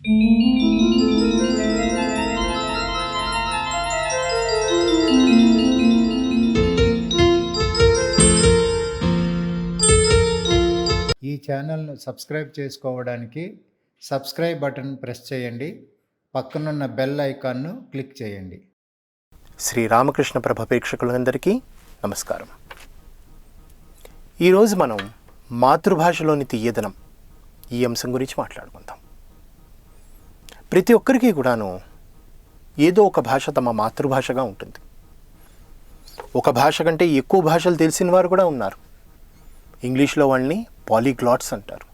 ఈ ఛానల్ను సబ్స్క్రైబ్ చేసుకోవడానికి సబ్స్క్రైబ్ బటన్ ప్రెస్ చేయండి. పక్కనున్న బెల్ ఐకాన్ను క్లిక్ చేయండి. శ్రీ రామకృష్ణ ప్రభ ప్రేక్షకులందరికీ నమస్కారం. ఈరోజు మనం మాతృభాషలోని తీయదనం ఈ అంశం గురించి మాట్లాడుకుందాం. ప్రతి ఒక్కరికి కూడాను ఏదో ఒక భాష తమ మాతృభాషగా ఉంటుంది. ఒక భాష కంటే ఎక్కువ భాషలు తెలిసిన వారు కూడా ఉన్నారు. ఇంగ్లీష్లో వాళ్ళని పాలీగ్లాట్స్ అంటారు.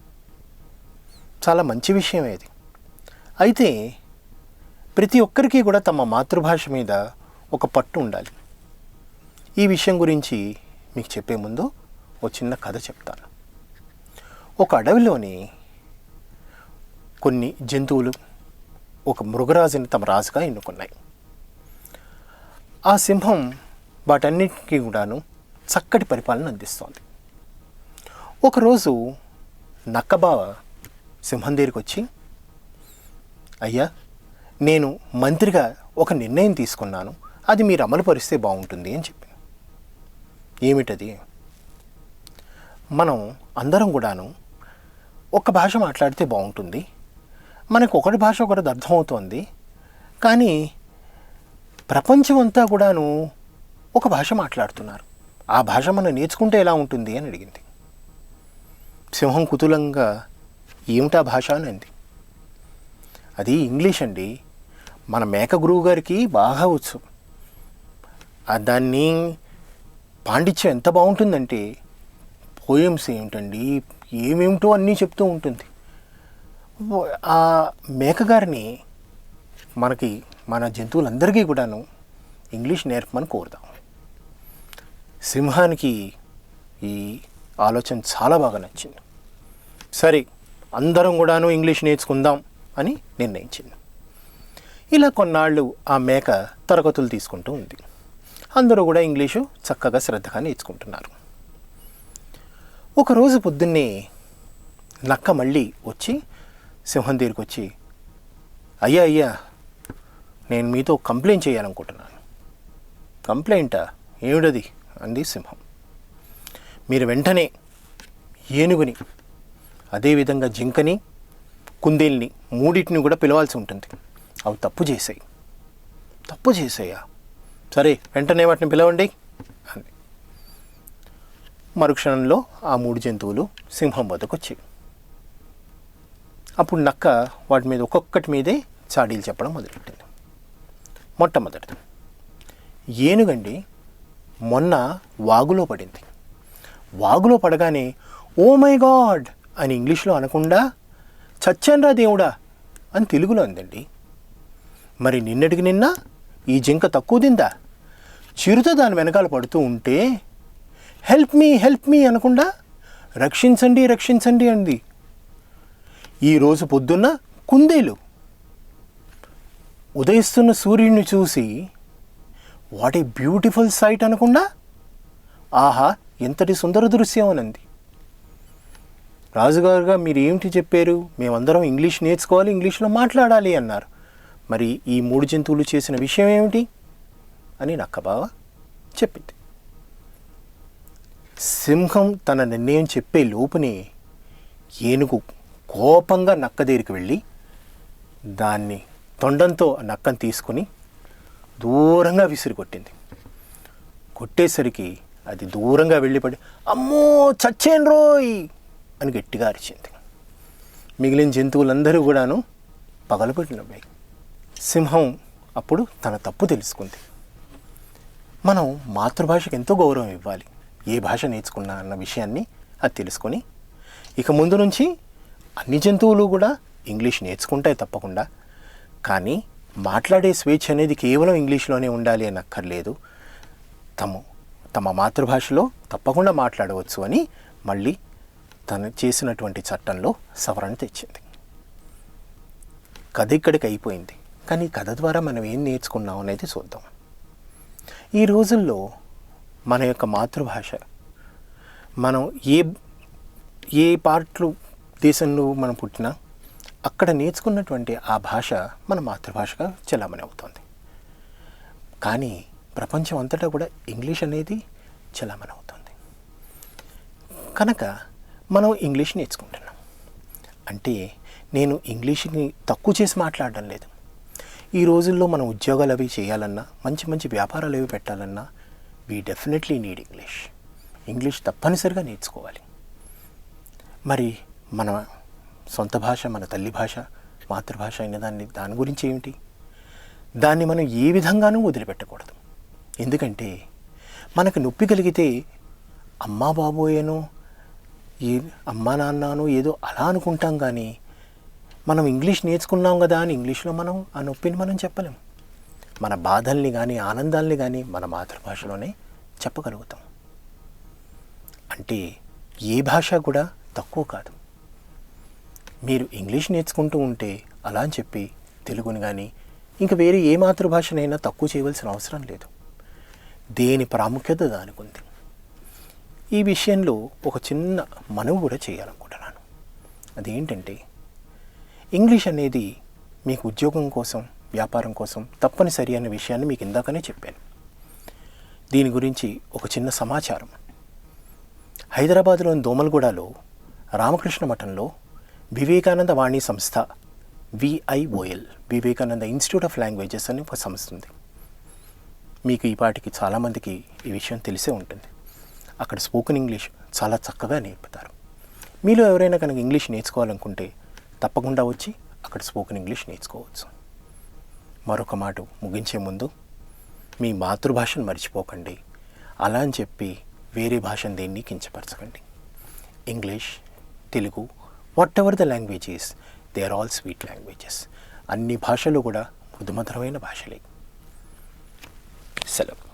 చాలా మంచి విషయం ఇది. అయితే ప్రతి ఒక్కరికి కూడా తమ మాతృభాష మీద ఒక పట్టు ఉండాలి. ఈ విషయం గురించి మీకు చెప్పే ముందు ఒక చిన్న కథ చెప్తాను. ఒక అడవిలోని కొన్ని జంతువులు ఒక మృగరాజుని తమ రాజుగా ఎన్నుకున్నాయి. ఆ సింహం వాటన్నిటికీ కూడాను చక్కటి పరిపాలన అందిస్తోంది. ఒకరోజు నక్కబావ సింహం దగ్గరికి వచ్చి అయ్యా నేను మంత్రిగా ఒక నిర్ణయం తీసుకున్నాను. అది మీరు అమలుపరిస్తే బాగుంటుంది అని చెప్పి. ఏమిటది? మనం అందరం కూడాను ఒక భాష మాట్లాడితే బాగుంటుంది. మనకు ఒకటి భాష ఒకటి అర్థమవుతోంది. కానీ ప్రపంచం అంతా కూడాను ఒక భాష మాట్లాడుతున్నారు. ఆ భాష మనం నేర్చుకుంటే ఎలా ఉంటుంది అని అడిగింది. సింహం కుతూలంగా ఏమిటా భాష అని అంది. అది ఇంగ్లీష్ అండి. మన మేక గురువు గారికి బాగా వచ్చు. దాన్ని పాండిత్యం ఎంత బాగుంటుందంటే పోయమ్స్ ఏమిటండి ఏమేమిటో అన్నీ చెప్తూ ఉంటుంది. ఆ మేకగారిని మనకి మన జంతువులందరికీ కూడాను ఇంగ్లీష్ నేర్పమని కోరుదాం సింహానికి ఈ ఆలోచన చాలా బాగా నచ్చింది. సరే అందరం కూడాను ఇంగ్లీష్ నేర్చుకుందాం అని నిర్ణయించింది. ఇలా కొన్నాళ్ళు ఆ మేక తరగతులు తీసుకుంటూ ఉంది. అందరూ కూడా ఇంగ్లీషు చక్కగా శ్రద్ధగా నేర్చుకుంటున్నారు. ఒకరోజు పొద్దున్నే నక్క మళ్ళీ వచ్చి సింహం దగ్గరికి వచ్చి అయ్యా అయ్యా నేను మీతో కంప్లైంట్ చేయాలనుకుంటున్నాను. కంప్లైంటా? ఏమిటది? అంది సింహం. మీరు వెంటనే ఏనుగుని అదేవిధంగా జింకని కుందేల్ని మూడింటిని కూడా పిలవాల్సి ఉంటుంది. అవి తప్పు చేసాయి తప్పు చేసాయా సరే వెంటనే వాటిని పిలవండి. అంది. మరుక్షణంలో ఆ మూడు జంతువులు సింహం వద్దకు వచ్చాయి అప్పుడు నక్క వాటి మీద ఒక్కొక్కటి మీదే చాడీలు చెప్పడం మొదలెట్టింది మొట్టమొదటిది ఏనుగండి మొన్న వాగులో పడింది. వాగులో పడగానే ఓ మై గాడ్! అని ఇంగ్లీష్లో అనకుండా చచ్చాన్రా దేవుడా! అని తెలుగులో అందండి. మరి నిన్నటికి నిన్న ఈ జింక తక్కువ తిందా? చిరుత దాని వెనకాల పడుతూ ఉంటే హెల్ప్ మీ హెల్ప్ మీ అనకుండా రక్షించండి రక్షించండి అంది. ఈరోజు పొద్దున్న కుందేలు ఉదయిస్తున్న సూర్యుడిని చూసి వాట్ ఏ బ్యూటిఫుల్ సైట్ అనకుండా? ఆహా ఎంతటి సుందర దృశ్యం అనంది. రాజుగారుగా మీరు ఏమిటి చెప్పారు? మేమందరం ఇంగ్లీష్ నేర్చుకోవాలి ఇంగ్లీష్లో మాట్లాడాలి అన్నారు. మరి ఈ మూడు జంతువులు చేసిన విషయం ఏమిటి? అని నక్కబావ చెప్పింది. సింహం తన నిర్ణయం చెప్పే లోపునే ఏనుగు కోపంగా నక్క దగ్గరికి వెళ్ళి దాన్ని తొండంతో ఆ నక్కను తీసుకుని దూరంగా విసిరి కొట్టింది కొట్టేసరికి అది దూరంగా వెళ్ళిపడి అమ్మో చచ్చేను రోయ్! అని గట్టిగా అరిచింది. మిగిలిన జంతువులందరూ కూడాను పగలబెట్టినవి సింహం అప్పుడు తన తప్పు తెలుసుకుంది. మనం మాతృభాషకు ఎంతో గౌరవం ఇవ్వాలి. ఏ భాష నేర్చుకున్నా అన్న విషయాన్ని అది తెలుసుకొని ఇక ముందు నుంచి అన్ని జంతువులు కూడా ఇంగ్లీష్ నేర్చుకుంటాయి తప్పకుండా. కానీ మాట్లాడే స్వేచ్ఛ అనేది కేవలం ఇంగ్లీష్లోనే ఉండాలి అని అక్కర్లేదు తము తమ మాతృభాషలో తప్పకుండా మాట్లాడవచ్చు అని మళ్ళీ తను చేసినటువంటి చట్టంలో సవరణ తెచ్చింది. కథ ఇక్కడికి అయిపోయింది. కానీ కథ ద్వారా మనం ఏం నేర్చుకున్నాం అనేది చూద్దాం. ఈ రోజుల్లో మన యొక్క మాతృభాష మనం ఏ ఏ పార్ట్లు దేశంలో మనం పుట్టిన అక్కడ నేర్చుకున్నటువంటి ఆ భాష మన మాతృభాషగా చెలామణి అవుతుంది. కానీ ప్రపంచం అంతటా కూడా ఇంగ్లీష్ అనేది చలామణి అవుతుంది. కనుక మనం ఇంగ్లీష్ నేర్చుకుంటున్నాం. అంటే నేను ఇంగ్లీష్ని తక్కువ చేసి మాట్లాడడం లేదు. ఈ రోజుల్లో మనం ఉద్యోగాలు అవి చేయాలన్నా మంచి మంచి వ్యాపారాలు అవి పెట్టాలన్నా we definitely need English English తప్పనిసరిగా నేర్చుకోవాలి. మరి మన సొంత భాష మన తల్లి భాష మాతృభాష అయిన దాన్ని దాని గురించి ఏమిటి? దాన్ని మనం ఏ విధంగానూ వదిలిపెట్టకూడదు. ఎందుకంటే మనకు నొప్పి కలిగితే అమ్మా బాబోయేనో ఏ అమ్మా నాన్ననో ఏదో అలా అనుకుంటాం కానీ మనం ఇంగ్లీష్ నేర్చుకున్నాం కదా అని ఇంగ్లీష్లో మనం ఆ నొప్పిని మనం చెప్పలేం. మన బాధల్ని కానీ ఆనందాల్ని కానీ మన మాతృభాషలోనే చెప్పగలుగుతాం. అంటే ఏ భాష కూడా తక్కువ కాదు. మీరు ఇంగ్లీష్ నేర్చుకుంటూ ఉంటే అలా అని చెప్పి తెలుగుని కానీ ఇంకా వేరే ఏ మాతృభాషనైనా తక్కువ చేయవలసిన అవసరం లేదు. దేని ప్రాముఖ్యత దానికి ఉంది ఈ విషయంలో ఒక చిన్న మనవి కూడా చేయాలనుకుంటున్నాను. అదేంటంటే ఇంగ్లీష్ అనేది మీకు ఉద్యోగం కోసం వ్యాపారం కోసం తప్పనిసరి అనే విషయాన్ని మీకు ఇందాకనే చెప్పాను. దీని గురించి ఒక చిన్న సమాచారం. హైదరాబాద్లోని దోమల్గూడలో రామకృష్ణ మఠంలో వివేకానంద వాణి సంస్థ VIOL Vivekananda Institute of Languages అని ఒక సంస్థ ఉంది. మీకు ఈ పాటికి చాలామందికి ఈ విషయం తెలిసే ఉంటుంది. అక్కడ స్పోకెన్ ఇంగ్లీష్ చాలా చక్కగా నేర్పుతారు. మీలో ఎవరైనా కనుక ఇంగ్లీష్ నేర్చుకోవాలనుకుంటే తప్పకుండా వచ్చి అక్కడ స్పోకెన్ ఇంగ్లీష్ నేర్చుకోవచ్చు. మరొక మాట ముగించే ముందు మీ మాతృభాషను మర్చిపోకండి. అలా అని చెప్పి వేరే భాషను దేన్ని కించపరచకండి. English Telugu whatever the languages they are all sweet languages అన్ని భాషలు కూడా మృదుమధురమైన భాషలే. సెలవు.